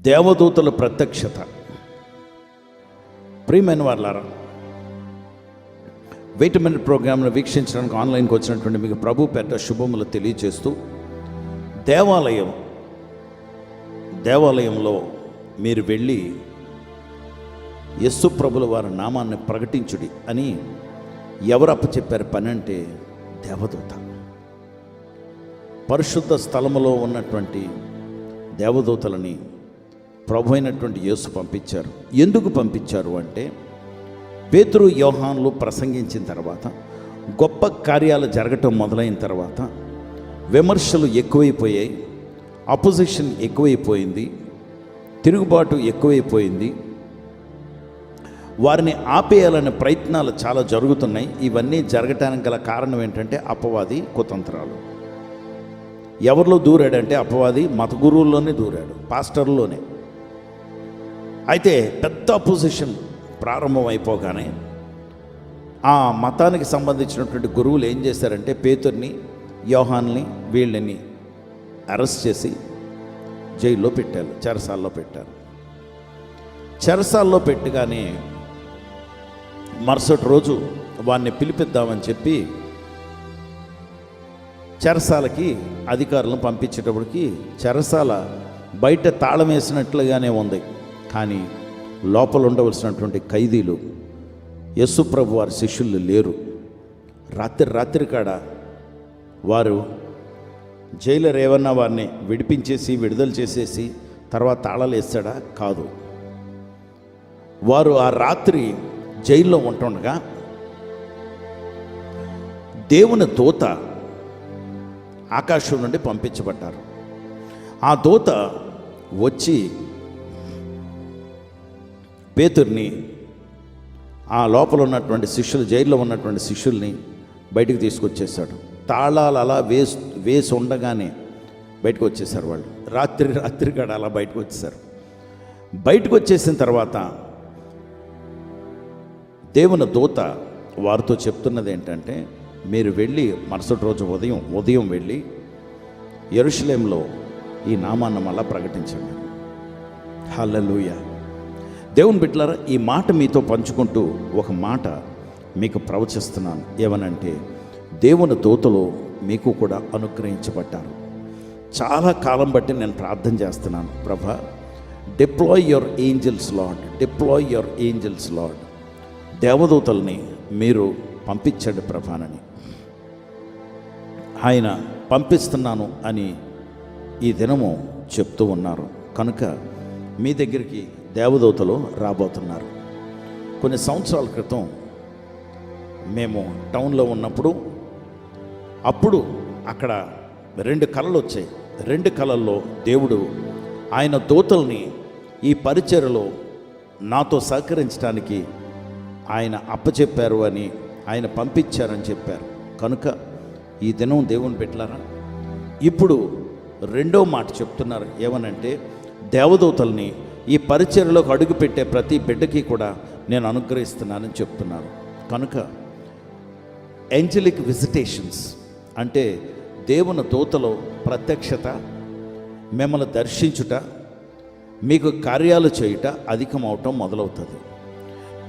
దేవదూతల ప్రత్యక్షత. ప్రియమైన వాళ్ళారా వెయిట్ మినిట్ ప్రోగ్రామ్ను వీక్షించడానికి ఆన్లైన్కి వచ్చినటువంటి మీకు ప్రభు పెద్ద శుభములు తెలియజేస్తూ దేవాలయం దేవాలయంలో మీరు వెళ్ళి యస్సు ప్రభుల వారి నామాన్ని ప్రకటించుడి అని ఎవరు అప్పచెప్పారు పని అంటే దేవదూత. పరిశుద్ధ స్థలములో ఉన్నటువంటి దేవదూతలని ప్రభు అయినటువంటి యేసు పంపించారు. ఎందుకు పంపించారు అంటే పేతురు యోహాన్లు ప్రసంగించిన తర్వాత గొప్ప కార్యాలు జరగటం మొదలైన తర్వాత విమర్శలు ఎక్కువైపోయాయి అపోజిషన్ ఎక్కువైపోయింది తిరుగుబాటు ఎక్కువైపోయింది. వారిని ఆపేయాలనే ప్రయత్నాలు చాలా జరుగుతున్నాయి. ఇవన్నీ జరగటానికి గల కారణం ఏంటంటే అపవాది కుతంత్రాలు. ఎవరిలో దూరాడంటే అపవాది మత గురువుల్లోనే దూరాడు పాస్టర్లోనే. అయితే పెద్ద అపోజిషన్ ప్రారంభం అయిపోగానే ఆ మతానికి సంబంధించినటువంటి గురువులు ఏం చేశారంటే పేతుర్ని యోహాన్ని వీళ్ళని అరెస్ట్ చేసి జైల్లో పెట్టారు చెరసాల్లో పెట్టారు. చెరసాల్లో పెట్టగానే మరుసటి రోజు వాడిని పిలిపిద్దామని చెప్పి చెరసాలకి అధికారులను పంపించేటప్పటికి చెరసాల బయట తాళం వేసినట్లుగానే ఉంది. కానీ లోపల ఉండవలసినటువంటి ఖైదీలు యశుప్రభు వారి శిష్యులు లేరు. రాత్రి రాత్రి కాడ వారు జైలర్ ఏమన్నా వారిని విడిపించేసి విడుదల చేసేసి తర్వాత తాళాలు వేస్తాడా? కాదు. వారు ఆ రాత్రి జైల్లో ఉంటుండగా దేవుని దూత ఆకాశం నుండి పంపించబడ్డారు. ఆ దూత వచ్చి పేతుర్ని ఆ లోపల ఉన్నటువంటి శిష్యులు జైల్లో ఉన్నటువంటి శిష్యుల్ని బయటికి తీసుకొచ్చేసాడు తాళాలు అలా వేసి వేసి ఉండగానే బయటకు వచ్చేసారు వాళ్ళు. రాత్రి రాత్రి కాడ అలా బయటకు వచ్చేసారు బయటకు వచ్చేసిన తర్వాత దేవుని దూత వారితో చెప్తున్నది ఏంటంటే మీరు వెళ్ళి మరుసటి రోజు ఉదయం ఉదయం వెళ్ళి ఎరుషలేంలో ఈ నామాన్ని మళ్ళా ప్రకటించండి. హల్లెలూయా. దేవుని బిడ్డలారా ఈ మాట మీతో పంచుకుంటూ ఒక మాట మీకు ప్రవచిస్తున్నాను. ఏమనంటే దేవుని దూతలు మీకు కూడా అనుగ్రహించబడ్డారు. చాలా కాలం బట్టి నేను ప్రార్థన చేస్తున్నాను. ప్రభా deploy your angels Lord deploy your angels Lord దేవదూతల్ని మీరు పంపించండి ప్రభానని. ఆయన పంపిస్తున్నాను అని ఈ దినము చెప్తూ ఉన్నారు. కనుక మీ దగ్గరికి దేవదూతలు రాబోతున్నారు. కొన్ని సంవత్సరాల క్రితం మేము టౌన్లో ఉన్నప్పుడు అప్పుడు అక్కడ రెండు కళలు వచ్చాయి. రెండు కళల్లో దేవుడు ఆయన దూతల్ని ఈ పరిచయలో నాతో సహకరించడానికి ఆయన అప్పచెప్పారు అని ఆయన పంపించారని చెప్పారు. కనుక ఈ దినం దేవుని పెట్టారా ఇప్పుడు రెండో మాట చెప్తున్నారు. ఏమనంటే దేవదూతల్ని ఈ పరిచయలోకి అడుగుపెట్టే ప్రతి బిడ్డకి కూడా నేను అనుగ్రహిస్తున్నానని చెప్తున్నారు కనుక ఏంజలిక్ విజిటేషన్స్ అంటే దేవుని దూతలో ప్రత్యక్షత మిమ్మల్ని దర్శించుట మీకు కార్యాలు చేయుట అధికమవటం మొదలవుతుంది.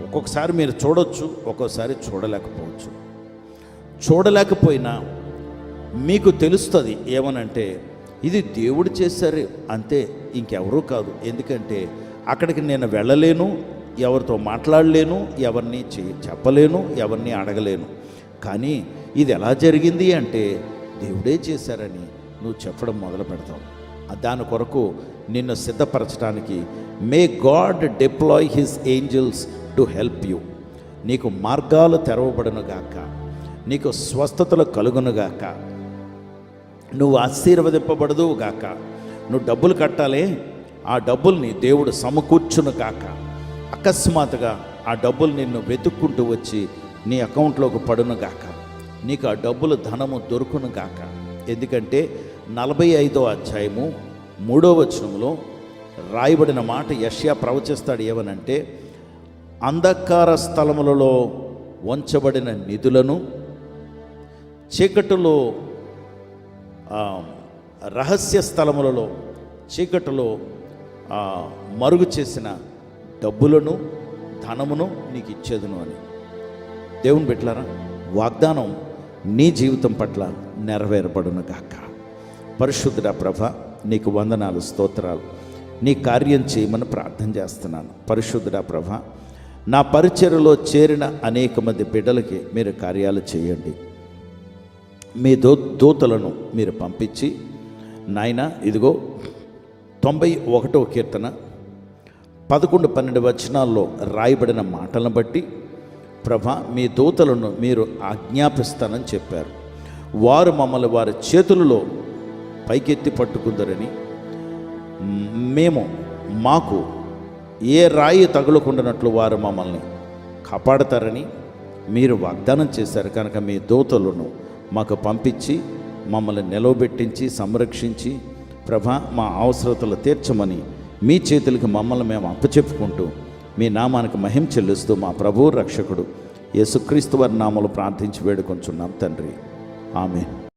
ఒక్కొక్కసారి మీరు చూడొచ్చు ఒక్కోసారి చూడలేకపోవచ్చు. చూడలేకపోయినా మీకు తెలుస్తుంది ఏమనంటే ఇది దేవుడు చేశారు. అంతే ఇంకెవరూ కాదు. ఎందుకంటే అక్కడికి నేను వెళ్ళలేను ఎవరితో మాట్లాడలేను ఎవరిని చె- చెప్పలేను ఎవరిని అడగలేను. కానీ ఇది ఎలా జరిగింది అంటే దేవుడే చేశారని నువ్వు చెప్పడం మొదలు పెడతావు. దాని కొరకు నిన్ను సిద్ధపరచడానికి may God deploy his angels to help you నీకు మార్గాలు తెరవబడునుగాక నీకు స్వస్థతలు కలుగునుగాక నువ్వు ఆశీర్వదింపబడదు గాక. నువ్వు డబ్బులు కట్టాలి ఆ డబ్బుల్ని దేవుడు సమకూర్చును గాక. అకస్మాత్తుగా ఆ డబ్బులు నిన్ను వెతుక్కుంటూ వచ్చి నీ అకౌంట్లోకి పడును గాక. నీకు ఆ డబ్బులు ధనము దొరుకును గాక. ఎందుకంటే నలభై ఐదో అధ్యాయము మూడో వచనంలో రాయబడిన మాట యష్యా ప్రవచిస్తాడు ఏమనంటే అంధకార స్థలములలో వంచబడిన నిధులను చీకటిలో రహస్య స్థలములలో చీకటిలో మరుగు చేసిన డబ్బులను ధనమును నీకు ఇచ్చేదును అని. దేవుని పెట్టారా వాగ్దానం నీ జీవితం పట్ల నెరవేరబడును గాక. పరిశుద్ధుడ ప్రభ నీకు వందనాలు స్తోత్రాలు. నీ కార్యం చేయమని ప్రార్థన చేస్తున్నాను. పరిశుద్ధుడ ప్రభ నా పరిచయలో చేరిన అనేక మంది బిడ్డలకి మీరు కార్యాలు చేయండి. మీ దో దూతలను మీరు పంపించి నాయన ఇదిగో తొంభై ఒకటో కీర్తన పదకొండు పన్నెండు వచనాల్లో రాయబడిన మాటలను బట్టి ప్రభ మీ దూతలను మీరు ఆజ్ఞాపిస్తానని చెప్పారు. వారు మమ్మల్ని వారి చేతులలో పైకెత్తి పట్టుకుందరని మేము మాకు ఏ రాయి తగులకుండానట్లు వారు మమ్మల్ని కాపాడతారని మీరు వాగ్దానం చేశారు. కనుక మీ దూతలను మాకు పంపించి మమ్మల్ని నిలవబెట్టించి సంరక్షించి ప్రభ మా అవసరతలు తీర్చమని మీ చేతులకి మమ్మల్ని మేము అప్పచెప్పుకుంటూ మీ నామానికి మహిం చెల్లిస్తూ మా ప్రభు రక్షకుడు యేసుక్రీస్తు వారి నామలు ప్రార్థించి వేడుకొంచున్నాం తండ్రి. ఆమె